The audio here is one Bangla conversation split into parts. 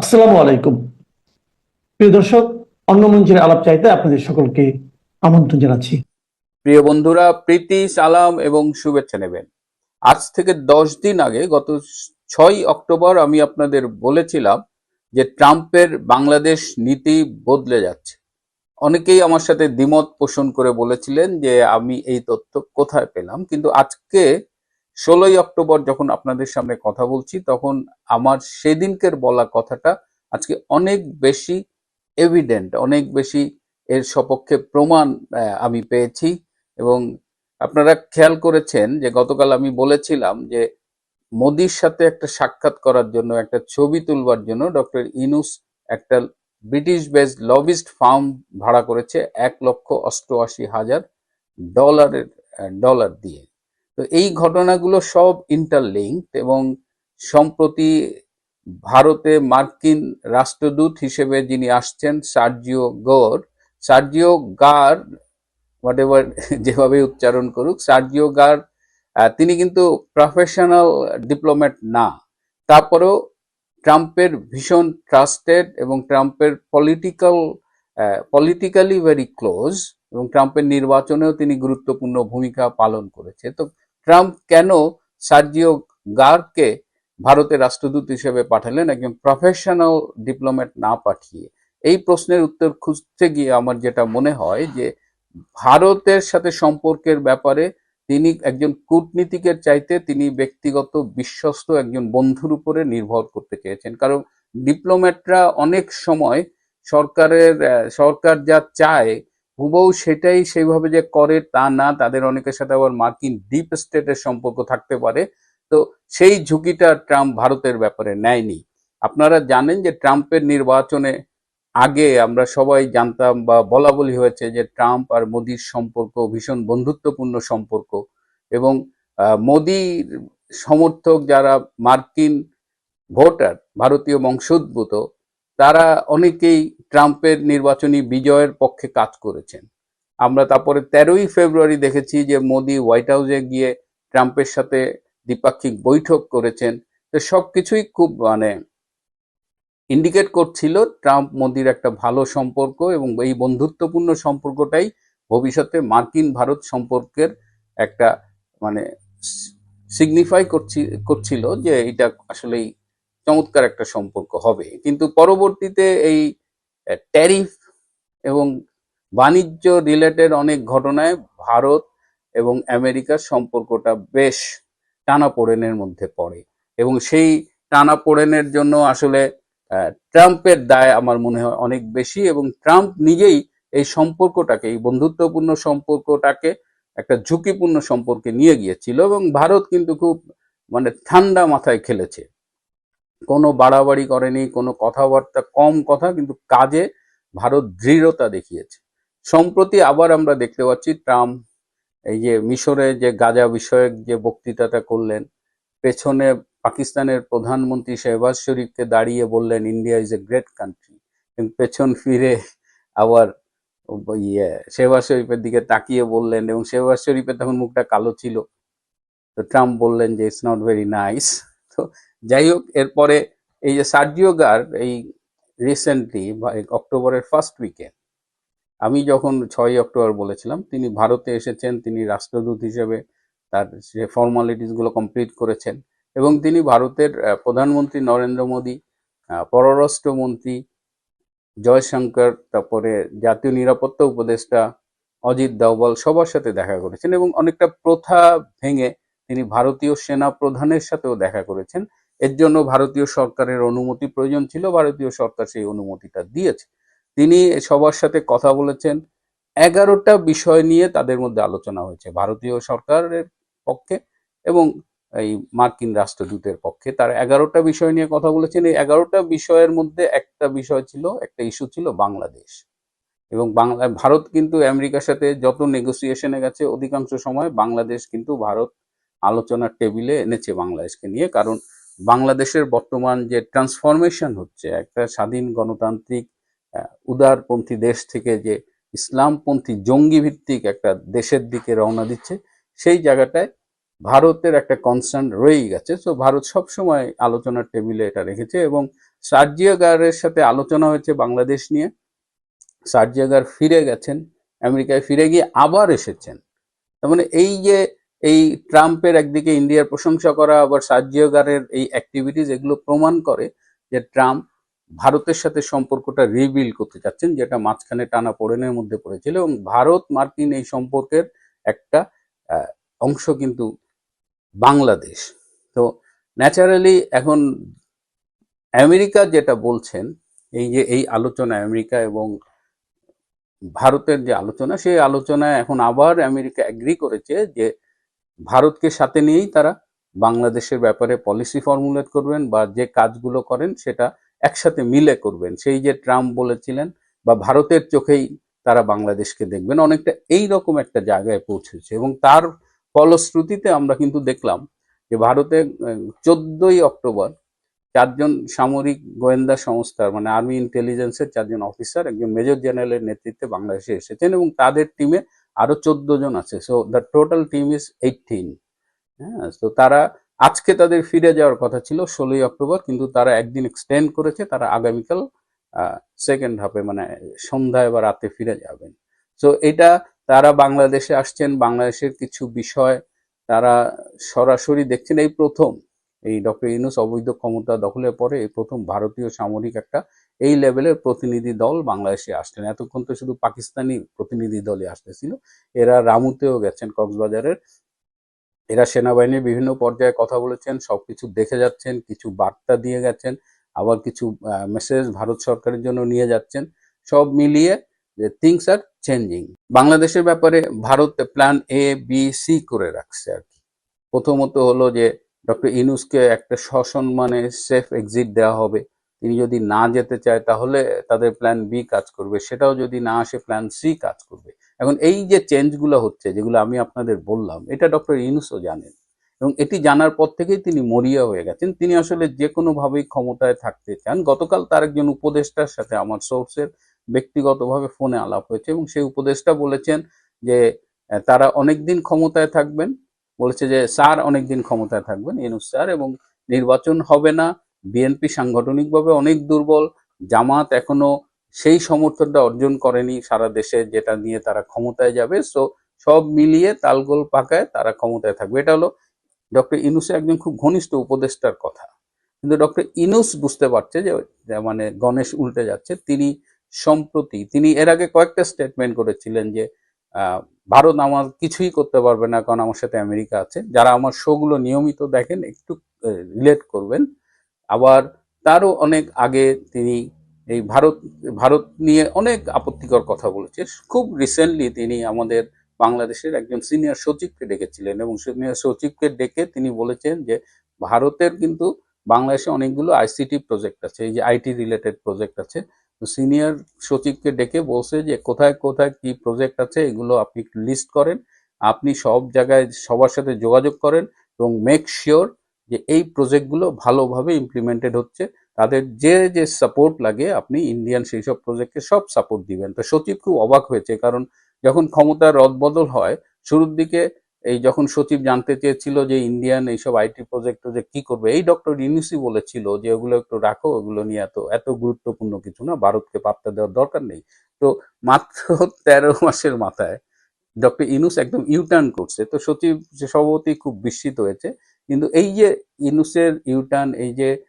আসসালামু আলাইকুম। প্রিয় দর্শক, অন্য মঞ্চের আলাপ চাইতে আপনাদের সকলকে আমন্ত্রণ জানাচ্ছি। প্রিয় বন্ধুরা, প্রীতি, সালাম এবং শুভেচ্ছা নেবেন। আজ থেকে দশ দিন আগে গত ছয় অক্টোবর আমি আপনাদের বলেছিলাম যে ট্রাম্পের বাংলাদেশ নীতি বদলে যাচ্ছে। অনেকেই আমার সাথে দ্বিমত পোষণ করে বলেছিলেন যে আমি এই তথ্য কোথায় পেলাম, কিন্তু আজকে ষোলোই অক্টোবর যখন আপনাদের সামনে কথা বলছি, তখন আমার সেদিনকের বলা কথাটা আজকে অনেক বেশি এভিডেন্ট অনেক বেশি এর সপক্ষে প্রমাণ আমি পেয়েছি। এবং আপনারা খেয়াল করেছেন যে গতকাল আমি বলেছিলাম যে মোদির সাথে একটা সাক্ষাৎ করার জন্য, একটা ছবি তুলবার জন্য ডক্টর ইনুস একটা ব্রিটিশ বেসড লবিস্ট ফার্ম ভাড়া করেছে এক লক্ষ অষ্টআশি হাজার ডলারের ডলার দিয়ে। তো এই ঘটনাগুলো সব ইন্টারলিঙ্কড এবং সম্প্রতি ভারতে মার্কিন রাষ্ট্রদূত হিসেবে যিনি আসছেন, সার্জিও গোর, সার্জিও গার হোয়াট যেভাবে উচ্চারণ করুক, সার্জিও গার তিনি কিন্তু প্রফেশনাল ডিপ্লোম্যাট না। তারপরেও ট্রাম্পের ভীষণ ট্রাস্টেড এবং ট্রাম্পের পলিটিক্যাল পলিটিক্যালি ভেরি ক্লোজ এবং ট্রাম্পের নির্বাচনেও তিনি গুরুত্বপূর্ণ ভূমিকা পালন করেছে। তো ট্রাম্প কেন সার্জিও গারকে ভারতের রাষ্ট্রদূত হিসেবে পাঠালেন, একজন প্রফেশনাল ডিপ্লোম্যাট না পাঠিয়ে? এই প্রশ্নের উত্তর খুঁজতে গিয়ে আমার যেটা মনে হয় যে, ভারতের সাথে সম্পর্কের ব্যাপারে তিনি একজন কূটনীতিকের চাইতে তিনি ব্যক্তিগত বিশ্বস্ত একজন বন্ধুর উপরে নির্ভর করতে চেয়েছেন। কারণ ডিপ্লোম্যাটরা অনেক সময় সরকারের সরকার যা চায় হুবহু সেটাই সেইভাবে যে করে তা না, তাদের অনেকের সাথে আবার মার্কিন ডিপ স্টেটের সম্পর্ক থাকতে পারে। তো সেই ঝুঁকিটা ট্রাম্প ভারতের ব্যাপারে নেয়নি। আপনারা জানেন যে ট্রাম্পের নির্বাচনে আগে আমরা সবাই জানতাম বা বলা বলি হয়েছে যে ট্রাম্প আর মোদির সম্পর্ক ভীষণ বন্ধুত্বপূর্ণ সম্পর্ক এবং মোদির সমর্থক যারা মার্কিন ভোটার, ভারতীয় বংশোদ্ভূত তারা অনেকেই ট্রাম্পের নির্বাচনী বিজয়ের পক্ষে কাজ করেছেন। আমরা তারপরে তেরোই ফেব্রুয়ারি দেখেছি যে মোদি হোয়াইট হাউসে গিয়ে ট্রাম্পের সাথে দ্বিপাক্ষিক বৈঠক করেছেন। তো সব কিছুই খুব মানে ইন্ডিকেট করছিল ট্রাম্প মোদির একটা ভালো সম্পর্ক এবং এই বন্ধুত্বপূর্ণ সম্পর্কটাই ভবিষ্যতে মার্কিন ভারত সম্পর্কের একটা মানে সিগনিফাই করছি করছিল যে এটা আসলেই চমৎকার একটা সম্পর্ক হবে। কিন্তু পরবর্তীতে এই ট্যারিফ এবং বাণিজ্য রিলেটেড অনেক ঘটনায় ভারত এবং আমেরিকার সম্পর্কটা বেশ টানাপোড়েনের মধ্যে পড়ে। এবং সেই টানাপোড়েনের জন্য আসলে ট্রাম্পের দায় আমার মনে হয় অনেক বেশি এবং ট্রাম্প নিজেই এই সম্পর্কটাকে, এই বন্ধুত্বপূর্ণ সম্পর্কটাকে একটা ঝুঁকিপূর্ণ সম্পর্কে নিয়ে গিয়েছিল এবং ভারত কিন্তু খুব মানে ঠান্ডা মাথায় খেলেছে। কোনো বাড়াবাড়ি করেনি, কোনো কথাবার্তা, কম কথা, কিন্তু কাজে ভারত দৃঢ়তা দেখিয়েছে। সম্প্রতি আবার আমরা দেখতে পাচ্ছি ট্রাম্প, এই যে মিশরে যে গাজা বিষয়ক যে বক্তৃতাটা করলেন, পেছনে পাকিস্তানের প্রধানমন্ত্রী শেহবাজ শরীফকে দাঁড়িয়ে বললেন, India is a great country. এবং পেছন ফিরে আবার ইয়ে শেহবাজ শরীফের দিকে তাকিয়ে বললেন এবং শেহবাজ শরীফের তখন মুখটা কালো ছিল। তো ট্রাম্প বললেন যে ইটস নট ভেরি নাইস তো যাই হোক এরপরে এই যে সার্জিও গার এই রিসেন্টলি অক্টোবরের ফার্স্ট উইকে আমি যখন ছয় অক্টোবর বলেছিলাম, তিনি ভারতে এসেছেন, তিনি রাষ্ট্রদূত হিসেবে তার যে ফর্মালিটিসগুলো কমপ্লিট করেছেন এবং তিনি ভারতের প্রধানমন্ত্রী নরেন্দ্র মোদী পররাষ্ট্রমন্ত্রী জয়শঙ্কর, তারপরে জাতীয় নিরাপত্তা উপদেষ্টা অজিত দাওয়াল সবার সাথে দেখা করেছেন এবং অনেকটা প্রথা ভেঙে তিনি ভারতীয় সেনা প্রধানের সাথেও দেখা করেছেন। এর জন্য ভারতীয় সরকারের অনুমতি প্রয়োজন ছিল, ভারতীয় সরকার সেই অনুমতিটা দিয়েছে। তিনি সবার সাথে কথা বলেছেন। এগারোটা বিষয় নিয়ে তাদের মধ্যে আলোচনা হয়েছে, ভারতীয় সরকারের পক্ষে এবং এই মার্কিন রাষ্ট্রদূতের পক্ষে। তার এগারোটা বিষয় নিয়ে কথা বলেছেন। এই এগারোটা বিষয়ের মধ্যে একটা বিষয় ছিল, একটা ইস্যু ছিল বাংলাদেশ। এবং বাংলা, ভারত কিন্তু আমেরিকার সাথে যত নেগোসিয়েশনে গেছে, অধিকাংশ সময় বাংলাদেশ কিন্তু ভারত আলোচনার টেবিলে এনেছে বাংলাদেশকে নিয়ে। কারণ বাংলাদেশের বর্তমান যে ট্রান্সফরমেশন হচ্ছে, একটা স্বাধীন গণতান্ত্রিক উদারপন্থী দেশ থেকে যে ইসলামপন্থী জঙ্গি ভিত্তিক একটা দেশের দিকে রওনা দিচ্ছে, সেই জায়গাটায় ভারতের একটা কনসার্ন রয়েই গেছে। তো ভারত সবসময় আলোচনার টেবিলে এটা রেখেছে এবং সার্জিয়াগারের সাথে আলোচনা হয়েছে বাংলাদেশ নিয়ে। সার্জিয়াগার ফিরে গেছেন, আমেরিকায় ফিরে গিয়ে আবার এসেছেন। তার মানে এই যে এই ট্রাম্পের একদিকে ইন্ডিয়ার প্রশংসা করা, আবার সার্জিয়াগারের এই অ্যাক্টিভিটিস এগুলো প্রমাণ করে যে ট্রাম্প ভারতের সাথে সম্পর্কটা রিবিল করতে চাচ্ছেন, যেটা মাঝখানে টানা পড়েনের মধ্যে পড়েছিল এবং ভারত মার্কিন এই সম্পর্কের একটা অংশ কিন্তু বাংলাদেশ। তো ন্যাচারালি এখন আমেরিকা যেটা বলছেন, এই যে এই আলোচনা আমেরিকা এবং ভারতের যে আলোচনা, সেই আলোচনায় এখন আবার আমেরিকা অ্যাগ্রি করেছে যে ভারতকে সাথে নিয়েই তারা বাংলাদেশের ব্যাপারে পলিসি ফর্মুলেট করবেন বা যে কাজগুলো করেন সেটা একসাথে মিলে করবেন। সেই যে ট্রাম্প বলেছিলেন বা ভারতের চোখেই তারা বাংলাদেশকে দেখবেন, অনেকটা এই রকম একটা জায়গায় পৌঁছেছে। এবং তার ফলশ্রুতিতে আমরা কিন্তু দেখলাম যে ভারতে চোদ্দই অক্টোবর চারজন সামরিক গোয়েন্দা সংস্থার মানে আর্মি ইন্টেলিজেন্সের চারজন অফিসার একজন মেজর জেনারেলের নেতৃত্বে বাংলাদেশে এসেছেন এবং তাদের টিমে আরও চোদ্দ জন আছে। So the total team is eighteen হ্যাঁ তো তারা আজকে তাদের ফিরে যাওয়ার কথা ছিল ষোলোই অক্টোবর, কিন্তু তারা একদিন এক্সটেন্ড করেছে, তারা আগামীকাল সেকেন্ড হাফে মানে সন্ধ্যায় বা রাতে ফিরে যাবেন। সো এটা তারা বাংলাদেশে আসছেন, বাংলাদেশের কিছু বিষয় তারা সরাসরি দেখছেন। এই প্রথম, এই ডক্টর ইউনুস অবৈধ ক্ষমতা দখলের পরে এই প্রথম ভারতীয় সামরিক একটা এই লেভেলের প্রতিনিধি দল বাংলাদেশে আসছেন এতক্ষণ তো শুধু পাকিস্তানি প্রতিনিধি দলই আসতেছিল। এরা রামুতেও গেছেন কক্সবাজারের। এরা সেনাবাহিনীর বিভিন্ন পর্যায়ে কথা বলেছেন, সবকিছু দেখে যাচ্ছেন, কিছু বার্তা দিয়ে গেছেন, আবার কিছু মেসেজ ভারত সরকারের জন্য নিয়ে যাচ্ছেন। সব মিলিয়ে যে থিংস আর চেঞ্জিং বাংলাদেশের ব্যাপারে Bharat plan A B C করে রাখছে আর কি। প্রথমত হলো যে ডক্টর ইনুসকে একটা সসম্মানে সেফ এক্সিট দেওয়া হবে। তিনি যদি না যেতে চায় তাহলে তাদের প্ল্যান বি কাজ করবে, সেটাও যদি না আসে প্ল্যান সি কাজ করবে। এখন এই যে চেঞ্জগুলো হচ্ছে, যেগুলো আমি আপনাদের বললাম, এটা ডক্টর ইনুসও জানেন। এবং এটি জানার পর থেকেই তিনি মরিয়া হয়ে গেছেন। তিনি আসলে যে কোনোভাবেই ক্ষমতায় থাকতে চান। গতকাল তার একজন উপদেষ্টার সাথে আমার সোর্সের ব্যক্তিগতভাবে ফোনে আলাপ হয়েছে এবং সেই উপদেষ্টা বলেছেন যে তারা অনেকদিন ক্ষমতায় থাকবেন। বলেছে যে, স্যার অনেকদিন ক্ষমতায় থাকবেন ইনুস স্যার এবং নির্বাচন হবে না। বিএনপি সাংগঠনিকভাবে অনেক দুর্বল। জামাত এখনও সেই সমর্থনটা অর্জন করেনি সারা দেশে, যেটা নিয়ে তারা ক্ষমতায় যাবে। সো সব মিলিয়ে তালগোল পাকায় তারা ক্ষমতায় থাকবে। এটা হলো ডক্টর ইনুসের একজন খুব ঘনিষ্ঠ উপদেষ্টার কথা। কিন্তু ডক্টর ইনুস বুঝতে পারছে যে মানে গণেশ উল্টে যাচ্ছে। তিনি সম্প্রতি, তিনি এর আগে কয়েকটা স্টেটমেন্ট করেছিলেন যে ভারত আমার কিছুই করতে পারবে না, কারণ আমার সাথে আমেরিকা আছে। যারা আমার শোগুলো নিয়মিত দেখেন, একটু রিলেট করবেন। আবার তারও অনেক আগে তিনি এই ভারত ভারত নিয়ে অনেক আপত্তিকর কথা বলেছে। খুব রিসেন্টলি তিনি আমাদের বাংলাদেশের একজন সিনিয়র সচিবকে ডেকেছিলেন এবং সিনিয়র সচিবকে ডেকে তিনি বলেছেন যে ভারতের কিন্তু বাংলাদেশে অনেকগুলো আইসিটি প্রজেক্ট আছে, এই যে আইটি রিলেটেড প্রজেক্ট আছে। তো সিনিয়র সচিবকে ডেকে বলছে যে কোথায় কোথায় কি প্রজেক্ট আছে, এগুলো আপনি লিস্ট করেন। আপনি সব জায়গায় সবার সাথে যোগাযোগ করেন এবং মেক শিওর যে এই প্রজেক্টগুলো ভালোভাবে ইমপ্লিমেন্টেড হচ্ছে। তাদের যে যে সাপোর্ট লাগে, আপনি ইন্ডিয়ান সেই সব প্রজেক্টকে সব সাপোর্ট দিবেন। তো সচিব খুব অবাক হয়েছে, কারণ যখন ক্ষমতার রদবদল হয়, শুরুর দিকে এই যখন সচিব জানতে চেয়েছিল যে ইন্ডিয়ান এইসব আইটি প্রজেক্ট যে কি করবে, এই ডক্টর ইউনিসি বলেছিল যে ওগুলো একটু রাখো, ওগুলো নিয়ে এত এত গুরুত্বপূর্ণ কিছু না, ভারতকে পাত্তা দেওয়ার দরকার নেই। তো মাত্র তেরো মাসের মাথায় ডক্টর ইনুস একদম ইউটার্ন করছে। তো সচিব সভাপতি খুব বিস্মিত হয়েছে। কিন্তু এই যে ইনুসের ইউটার্ন এই যে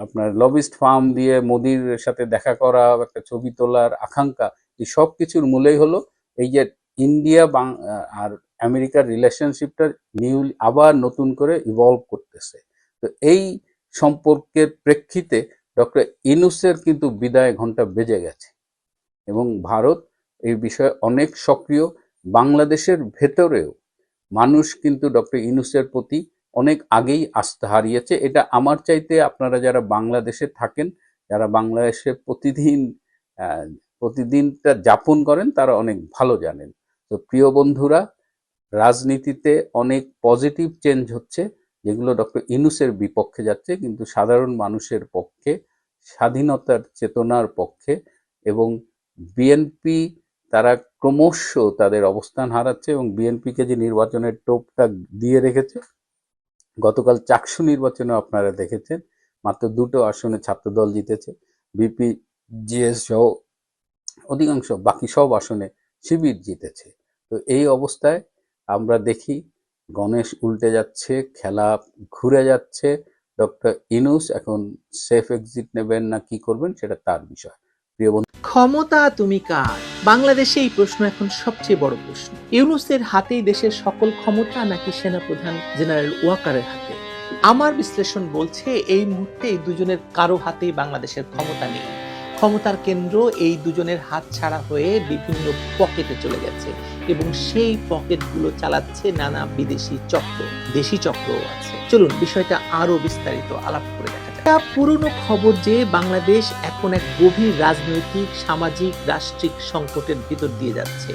আপনার লবিস্ট ফার্ম দিয়ে মোদির সাথে দেখা করা, একটা ছবি তোলার আকাঙ্ক্ষা, এই সব কিছুর মূলেই হলো এই যে ইন্ডিয়া বাং- আর আমেরিকার রিলেশনশিপটা নিউ আবার নতুন করে ইভলভ করতেছে। তো এই সম্পর্কের প্রেক্ষিতে ডক্টর ইনুসের কিন্তু বিদায় ঘণ্টা বেজে গেছে। এবং ভারত এই বিষয়ে অনেক সক্রিয় বাংলাদেশের ভেতরেও মানুষ কিন্তু ডক্টর ইনুসের প্রতি অনেক আগেই আস্থা হারিয়েছে। এটা আমার চাইতে আপনারা যারা বাংলাদেশে থাকেন, যারা বাংলাদেশে প্রতিদিন প্রতিদিনটা যাপন করেন, তারা অনেক ভালো জানেন। তো প্রিয় বন্ধুরা, রাজনীতিতে অনেক পজিটিভ চেঞ্জ হচ্ছে, যেগুলো ডক্টর ইনুসের বিপক্ষে যাচ্ছে, কিন্তু সাধারণ মানুষের পক্ষে, স্বাধীনতার চেতনার পক্ষে এবং বিএনপি তারা ক্রমশ তাদের অবস্থান হারাচ্ছে এবং বিএনপিকে যে নির্বাচনের টোপটা দিয়ে রেখেছে, গতকাল চাকসু নির্বাচনে আপনারা দেখেছেন, মাত্র দুটো আসনে ছাত্রদল জিতেছে। বিপি, জিএস সহ অধিকাংশ বাকি সব আসনে শিবির জিতেছে। তো এই অবস্থায় আমরা দেখি গণেশ উল্টে যাচ্ছে, খেলা ঘুরে যাচ্ছে। ডক্টর ইনুস এখন সেফ এক্সিট নেবেন না কি করবেন সেটা তার বিষয়। প্রিয় বন্ধু ক্ষমতা তুমি কার? বাংলাদেশে এই প্রশ্ন এখন সবচেয়ে বড় প্রশ্ন। ইউনুসের হাতেই দেশের সকল ক্ষমতা নাকি সেনাপ্রধান জেনারেল ওয়াকারের হাতে? আমার বিশ্লেষণ বলছে এই মুহূর্তে এই দুজনের কারও হাতেই বাংলাদেশের ক্ষমতা নেই। ক্ষমতার কেন্দ্র এই দুজনের হাত ছাড়া হয়ে বিভিন্ন পকেটে চলে গেছে এবং সেই পকেটগুলো চালাচ্ছে নানা বিদেশি চক্র, দেশি চক্রও আছে। চলুন, বিষয়টা আরও বিস্তারিত আলাপ করে দেখা একটা পুরনো খবর যে বাংলাদেশ এখন এক গভীর রাজনৈতিক, সামাজিক, রাষ্ট্রিক সংকটের ভিতর দিয়ে যাচ্ছে।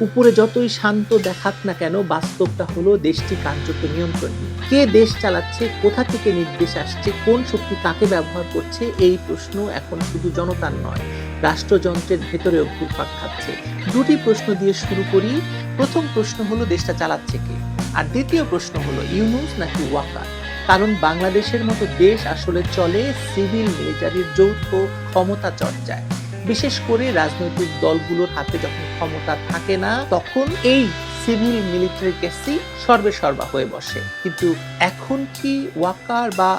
উপরে যতই শান্ত দেখাক না কেন, বাস্তবটা হলো দেশটি কার্যত নিয়ন্ত্রণহীন। কে দেশ চালাচ্ছে, কোথা থেকে নির্দেশ আসছে, কোন শক্তি কাকে ব্যবহার করছে, এই প্রশ্ন এখন শুধু জনতার নয়, রাষ্ট্রযন্ত্রের ভেতরেও ঘুরপাক খাচ্ছে। দুটি প্রশ্ন দিয়ে শুরু করি। প্রথম প্রশ্ন হলো, দেশটা চালাচ্ছে কে? আর দ্বিতীয় প্রশ্ন হলো, ইউনুস নাকি ওয়াকার? কারণ বাংলাদেশের মতো দেশ আসলে চলে সিভিল মিলিটারির যৌথ ক্ষমতা চর্চায়। বিশেষ করে রাজনৈতিক দলগুলোর হাতে যখন ক্ষমতা থাকে না, তখন এই সিভিল মিলিটারি কেসই সর্বে সর্বা হয়ে বসে। কিন্তু এখন কি ওয়াকার বা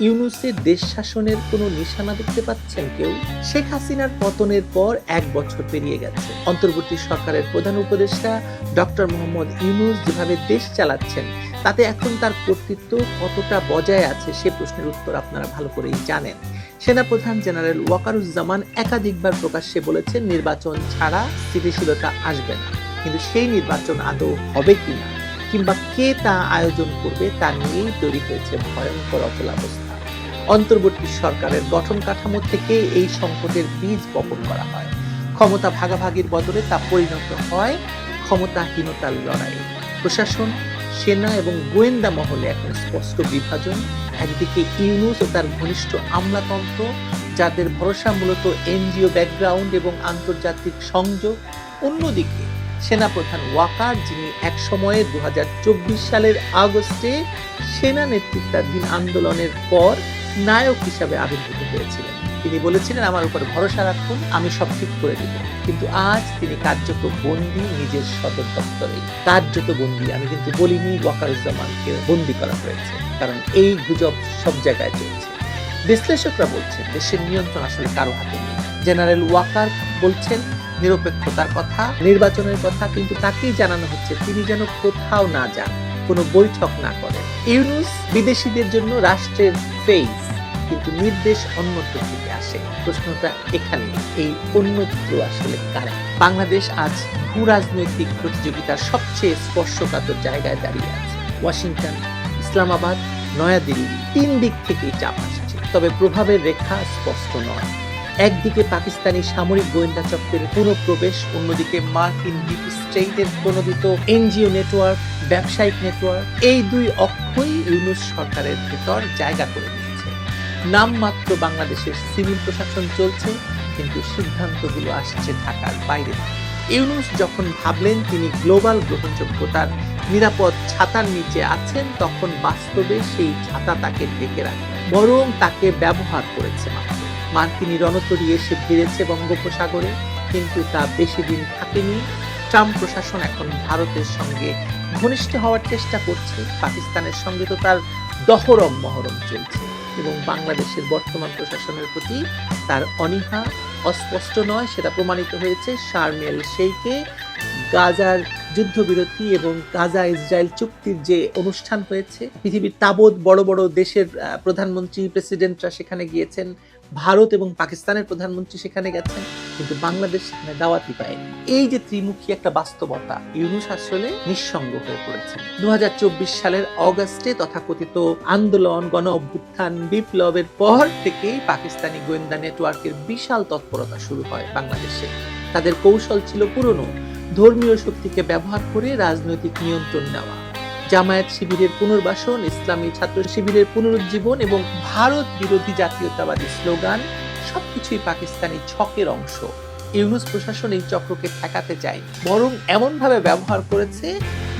ইউনুসের দেশ শাসনের কোনো নিশানা দেখতে পাচ্ছেন কেউ? শেখ হাসিনার পতনের পর এক বছর পেরিয়ে গেছে। অন্তর্বর্তী সরকারের প্রধান উপদেষ্টা ডক্টর মোহাম্মদ ইউনুস যেভাবে দেশ চালাচ্ছেন, তাতে এখন তার কর্তৃত্ব কতটা বজায় আছে সে প্রশ্নের উত্তর আপনারা ভালো করেই জানেন। সেনাপ্রধান জেনারেল ওয়াকারুজ্জামান একাধিকবার প্রকাশ্যে বলেছেন, নির্বাচন ছাড়া স্থিতিশীলতা আসবে না। কিন্তু সেই নির্বাচন আদৌ হবে কিনা? কিংবা কে তা আয়োজন করবে তা নিয়েই তৈরি হয়েছে ভয়ঙ্কর অচলাবস্থা। অন্তর্বর্তী সরকারের গঠন কাঠামো থেকে এই সংকটের বীজ বপন করা হয়। ক্ষমতা ভাগাভাগির বদলে তা পরিণত হয় ক্ষমতাহীনতার লড়াই প্রশাসন, সেনা এবং গোয়েন্দা মহলে এখন স্পষ্ট বিভাজন। একদিকে ইউনুস ও তার ঘনিষ্ঠ আমলাতন্ত্র, যাদের ভরসা মূলত এনজিও ব্যাকগ্রাউন্ড এবং আন্তর্জাতিক সংযোগ। অন্যদিকে সেনাপ্রধান ওয়াকার, যিনি এক সময়ে দু হাজার চব্বিশ সালের আগস্টে সেনা নেতৃত্বাধীন আন্দোলনের পর নায়ক হিসাবে আবির্ভূত হয়েছিলেন। তিনি বলেছিলেন, আমার উপর ভরসা রাখুন, আমি সব ঠিক করে দেব। কিন্তু আজ তিনি কার্যত বন্দি নিজের সদর দপ্তরে কার্যত বন্দি আমি কিন্তু বলিনি, ওয়াকারুজ্জামানকে বন্দি করা হয়েছে, কারণ এই গুজব সব জায়গায় চলছে। বিশ্লেষকরা বলছেন, দেশের নিয়ন্ত্রণ আসলে কারও হাতে নেই। জেনারেল ওয়াকার বলছেন, নিরপেক্ষতার কথা, নির্বাচনের কথা, কিন্তু তাকেই জানানো হচ্ছে, তিনি যেন কোথাও না যান। কোনো বৈঠক না করেন ইউনুস বিদেশিদের জন্য রাষ্ট্রের ফেস কিন্তু নির্দেশ অন্যত্র থেকে আসে। প্রশ্নটা এখানে, এই অন্যত্র আসলে কারা? বাংলাদেশ আজ ভূ রাজনৈতিক প্রতিযোগিতার সবচেয়ে স্পর্শকাতর জায়গায় দাঁড়িয়ে আছে। ওয়াশিংটন, ইসলামাবাদ, নয়াদিল্লি, তিন দিক থেকেই চাপ আসছে। তবে প্রভাবের রেখা স্পষ্ট নয়। একদিকে পাকিস্তানি সামরিক গোয়েন্দা চক্রের পুনঃপ্রবেশ, অন্যদিকে মার্কিন ডিপ স্টেটের প্রণোদিত এনজিও নেটওয়ার্ক, ব্যবসায়িক নেটওয়ার্ক, এই দুই অক্ষই ইউনুস সরকারের ভেতর জায়গা করে নিয়েছে নামমাত্র বাংলাদেশের সিভিল প্রশাসন চলছে, কিন্তু সিদ্ধান্তগুলো আসছে ঢাকার বাইরে। ইউনুস যখন ভাবলেন তিনি গ্লোবাল গ্রহণযোগ্যতার নিরাপদ ছাতার নিচে আছেন, তখন বাস্তবে সেই ছাতা তাকে ডেকে রাখে বরং তাকে ব্যবহার করেছে মাত্র। মার্কিনী রণতরী এসে ভিড়েছে বঙ্গোপসাগরে, কিন্তু তা বেশি দিন থাকেনি। ট্রাম্প প্রশাসন এখন ভারতের সঙ্গে ঘনিষ্ঠ হওয়ার চেষ্টা করছে। পাকিস্তানের সঙ্গে তো তার দহরম মহরম চলছে এবং বাংলাদেশের বর্তমান প্রশাসনের প্রতি তার অনীহা অস্পষ্ট নয়। সেটা প্রমাণিত হয়েছে শারমেল শেইকে গাজার যুদ্ধবিরতি এবং গাজা ইসরায়েল চুক্তির যে অনুষ্ঠান হয়েছে, পৃথিবীর তাবৎ বড় বড় দেশের প্রধানমন্ত্রী, প্রেসিডেন্টরা সেখানে গিয়েছেন। ভারত এবং পাকিস্তানের প্রধানমন্ত্রী সেখানে গেছেন, কিন্তু বাংলাদেশ সেখানে দাওয়াতি পায়নি। এই যে ত্রিমুখী একটা বাস্তবতা, ইউনুস আসলে নিঃসঙ্গ হয়ে পড়েছেন। দু সালের অগাস্টে তথাকথিত আন্দোলন, গণ অভ্যুত্থান, বিপ্লবের পর থেকেই পাকিস্তানি গোয়েন্দা নেটওয়ার্কের বিশাল তৎপরতা শুরু হয় বাংলাদেশে। তাদের কৌশল ছিল পুরনো। ধর্মীয় শক্তিকে ব্যবহার করে রাজনৈতিক নিয়ন্ত্রণ নেওয়া। জামায়াত শিবিরের পুনর্বাসন, ইসলামী ছাত্র শিবিরের পুনরুজ্জীবন এবং ভারত বিরোধী জাতীয়তাবাদী স্লোগান, সবকিছুই পাকিস্তানি ছকের অংশ। ইউনুস প্রশাসন এই চক্রকে ঠেকাতে চায়, বরং এমন ভাবে ব্যবহার করেছে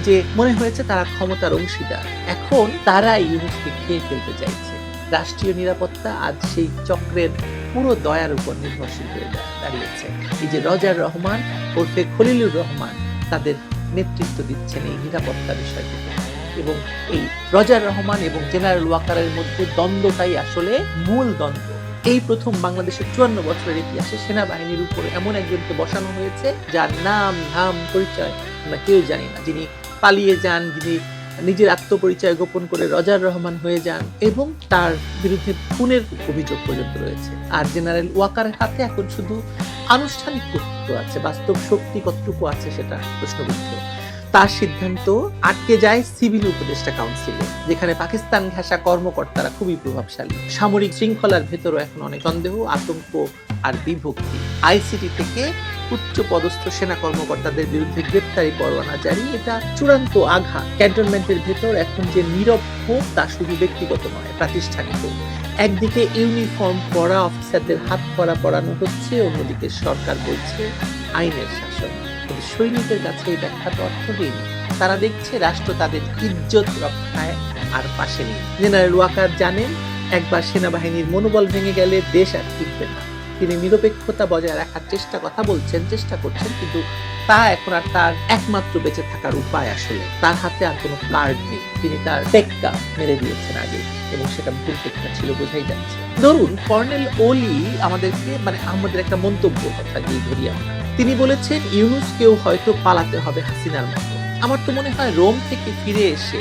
যে মনে হয়েছে তারা ক্ষমতার অংশীদার। এখন তারা ইউনুসকে খেয়ে ফেলতে চাইছে। রাষ্ট্রীয় নিরাপত্তা আজ সেই চক্রের পুরো দয়ার উপর নির্ভরশীল হয়ে দাঁড়িয়েছে। এই যে রজার রহমান ওরফে খলিলুর রহমান, তাদের নেতৃত্ব দিচ্ছেন এই নিরাপত্তা বিষয়টিকে এবং এই রজার রহমান এবং জেনারেল ওয়াকারের মধ্যে দ্বন্দ্বটাই আসলে মূল দ্বন্দ্ব। এই প্রথম বাংলাদেশের চুয়ান্ন বছরের ইতিহাসে সেনাবাহিনীর উপর এমন একজনকে বসানো হয়েছে, যার নাম, ধাম, পরিচয় আমরা কেউ জানি না। যিনি পালিয়ে যান, যিনি নিজের আত্মপরিচয় গোপন করে রজার রহমান হয়ে যান এবং তার বিরুদ্ধে খুনের অভিযোগ পর্যন্ত রয়েছে। আর জেনারেল ওয়াকারের হাতে এখন শুধু আনুষ্ঠানিক কর্তৃত্ব আছে, বাস্তব শক্তি কতটুকু আছে সেটা প্রশ্নবিদ্ধ। তার সিদ্ধান্ত আটকে যায় সিভিল উপদেষ্টা কাউন্সিলে, যেখানে পাকিস্তান ঘেঁষা কর্মকর্তারা খুবই প্রভাবশালী। সামরিক শৃঙ্খলার ভেতরও এখন অনেক সন্দেহ, আতঙ্ক আর বিভক্তি। আইসিটি থেকে উচ্চ পদস্থ সেনা কর্মকর্তাদের বিরুদ্ধে গ্রেপ্তারি পরোয়ানা জারি, এটা চূড়ান্ত আঘাত। ক্যান্টনমেন্টের ভেতর এখন যে নীরব ক্ষোভ, তা শুধু ব্যক্তিগত নয়, প্রাতিষ্ঠানিক। একদিকে ইউনিফর্ম পরা অফিসারদের হাত পরা পড়ানো হচ্ছে, অন্যদিকে সরকার বলছে আইনের শাসন। কিন্তু সৈনিকদের কাছে এই ব্যাখ্যা অর্থহীন তারা দেখছে রাষ্ট্র তাদের ইজ্জত রক্ষায় আর পাশে নেই। জেনারেল ওয়াকার জানেন, একবার সেনাবাহিনীর মনোবল ভেঙে গেলে দেশ আর টিকবে না। তিনি নিরপেক্ষতা বজায় রাখার চেষ্টা কথা বলছেন, চেষ্টা করছেন, কিন্তু তা এখন আর তার একমাত্র বেঁচে থাকার উপায় আসলে। তার হাতে আর কোনো কার্ড নেই। তিনি তার টেক্কা মেরে দিয়েছেন আগে, এবং সেটা ভুল টেক্কা ছিল বোঝাই যাচ্ছে। ধরুন, কর্নেল ওলি আমাদেরকে মানে আমাদের একটা মন্তব্য কথা দিয়ে ধরি আমরা। তিনি বলেছেন, ইউনুসকেও হয়তো পালাতে হবে হাসিনার মতো আমার তো মনে হয় রোম থেকে ফিরে এসে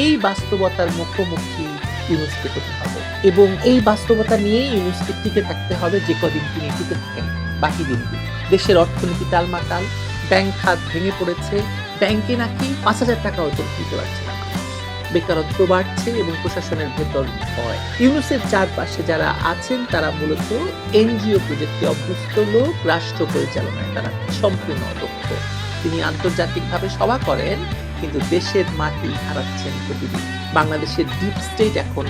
এই বাস্তবতার মুখোমুখি ইউনুসকে হতে হবে এবং এই বাস্তবতা নিয়েই ইউনুসকে টিকে থাকতে হবে যে কদিন তিনি টিকে থাকেন বাকি দিনগুলো দেশের অর্থনীতি টালমাটাল, ব্যাংক খাত ভেঙে পড়েছে, ব্যাংকে নাকি পাঁচ হাজার টাকাও দিতে পারছে না। বেকারত্ব বাড়ছে এবং প্রশাসনের ভেতর ভয়। ইউনুসের চারপাশে যারা আছেন, তারা মূলত এনজিও প্রজেক্টে অভ্যস্ত লোক, রাষ্ট্র পরিচালনায় তারা সম্পূর্ণ অদক্ষ। তিনি আন্তর্জাতিকভাবে সভা করেন, কিন্তু দেশের মাটি হারাচ্ছেন প্রতিদিন। বাংলাদেশের ডিপ স্টেট এখন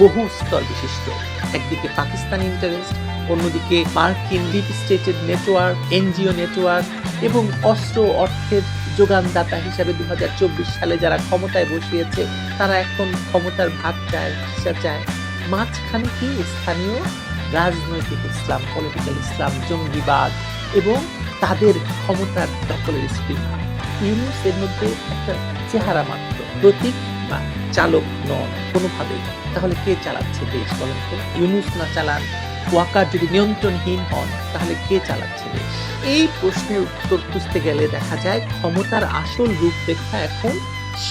বহু স্তর বিশিষ্ট। একদিকে পাকিস্তানি ইন্টারেস্ট অন্যদিকে মার্কিন ডিপ স্টেটের নেটওয়ার্ক, এনজিও নেটওয়ার্ক এবং অস্ত্র অর্থের যোগানদাতা হিসাবে দু হাজার চব্বিশ সালে যারা ক্ষমতায় বসিয়েছে, তারা এখন ক্ষমতার ভাগ চায়, হিসা চায়। মাঝখানে কি স্থানীয়? রাজনৈতিক ইসলাম পলিটিক্যাল ইসলাম, জঙ্গিবাদ এবং তাদের ক্ষমতার দখলের স্প্রিং ইউনুস এর মধ্যে একটা চেহারা মাত্র, প্রতীক বা চালক নন, কোনোভাবেই। তাহলে কে চালাচ্ছে দেশ বলেন ইউনুস না চালান ওয়াকার যদি নিয়ন্ত্রণহীন হন, তাহলে কে চালাচ্ছে? এই প্রশ্নের উত্তর খুঁজতে গেলে দেখা যায় ক্ষমতার আসল রূপরেখা এখন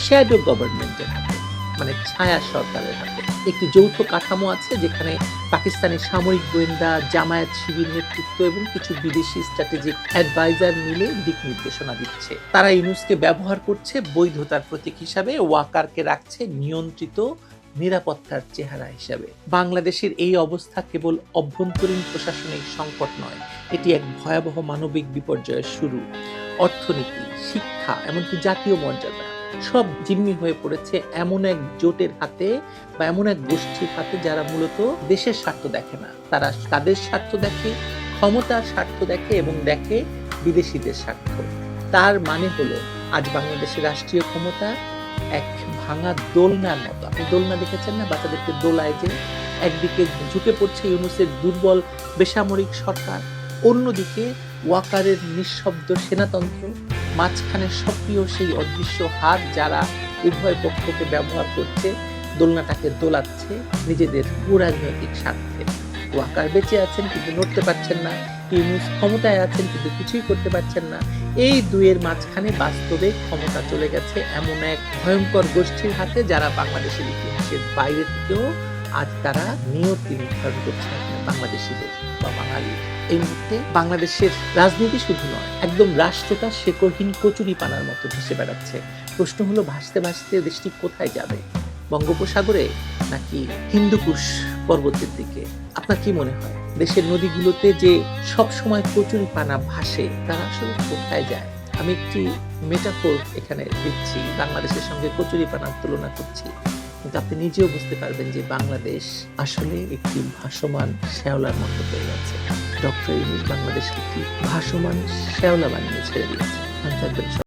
শ্যাডো গভর্নমেন্টের হাতে মানে ছায়া সরকারের হাতে। একটি যৌথ কাঠামো আছে যেখানে পাকিস্তানি সামরিক গোয়েন্দা, জামায়াত শিবির নেতৃত্ব এবং কিছু বিদেশি স্ট্র্যাটেজিক অ্যাডভাইজার মিলে দিক নির্দেশনা দিচ্ছে। তারা ইউনুসকে ব্যবহার করছে বৈধতার প্রতীক হিসাবে, ওয়াকারকে রাখছে নিয়ন্ত্রিত নিরাপত্তার চেহারা হিসাবে। বাংলাদেশের এই অবস্থা কেবল অভ্যন্তরীণ প্রশাসনিক সংকট নয়, এটি এক ভয়াবহ মানবিক বিপর্যয়ের শুরু। অর্থনীতি, শিক্ষা, এমনকি জাতীয় মর্যাদা, সব জিম্মি হয়ে পড়েছে এমন এক জোটের হাতে বা এমন এক গোষ্ঠীর হাতে যারা মূলত দেশের স্বার্থ দেখে না। তারা তাদের স্বার্থ দেখে, ক্ষমতার স্বার্থ দেখে এবং দেখে বিদেশিদের স্বার্থ। তার মানে হলো, আজ বাংলাদেশের রাষ্ট্রীয় ক্ষমতা এক ভাঙা দোলনার মতো। আপনি দোলনা দেখেছেন না? বাচ্চাদেরকে দোলায় যে একদিকে ঝুঁকে পড়ছে ইউনুসের দুর্বল বেসামরিক সরকার, অন্যদিকে ওয়াকারের নিঃশব্দ সেনাতন্ত্র, মাঝখানে সক্রিয় সেই অদৃশ্য হাত যারা উভয় পক্ষকে ব্যবহার করছে, দোলনাটাকে দোলাচ্ছে নিজেদের রাজনৈতিক স্বার্থে। ওয়াকার বেঁচে আছেন, কিন্তু নড়তে পারছেন না ইউনুস ক্ষমতায় আছেন, কিন্তু কিছুই করতে পারছেন না। এই দুয়ের মাঝখানে বাস্তবে ক্ষমতা চলে গেছে এমন এক ভয়ঙ্কর গোষ্ঠীর হাতে যারা বাংলাদেশের ইতিহাসের বাইরে থেকেও আজ তারা নিয়তি নির্ধারণ করছে বাংলাদেশিদের বা বাঙালি এই মুহূর্তে বাংলাদেশের রাজনীতি শুধু নয়, একদম রাষ্ট্রটা শেকড়হীন কচুরি পানার মতো ভেসে বেড়াচ্ছে। প্রশ্ন হলো, ভাসতে ভাসতে দেশটি কোথায় যাবে? বঙ্গোপসাগরে নাকি হিন্দুকুশ পর্বতের দিকে? আপনার কি মনে হয়? দেশের নদীগুলোতে যে সব সময় কচুরি পানা ভাসে তারা আসলে কোথায় যায়? আমি একটি মেটাফোর এখানে দিচ্ছি। বাংলাদেশের সঙ্গে কচুরি পানার তুলনা করছি। কিন্তু আপনি নিজেও বুঝতে পারবেন যে বাংলাদেশ আসলে একটি ভাসমান শ্যাওলার মতো হয়ে গেছে। ডক্টর ইউনুস বাংলাদেশকে একটি ভাসমান শ্যাওলা বানিয়ে ছেড়ে দিয়েছে।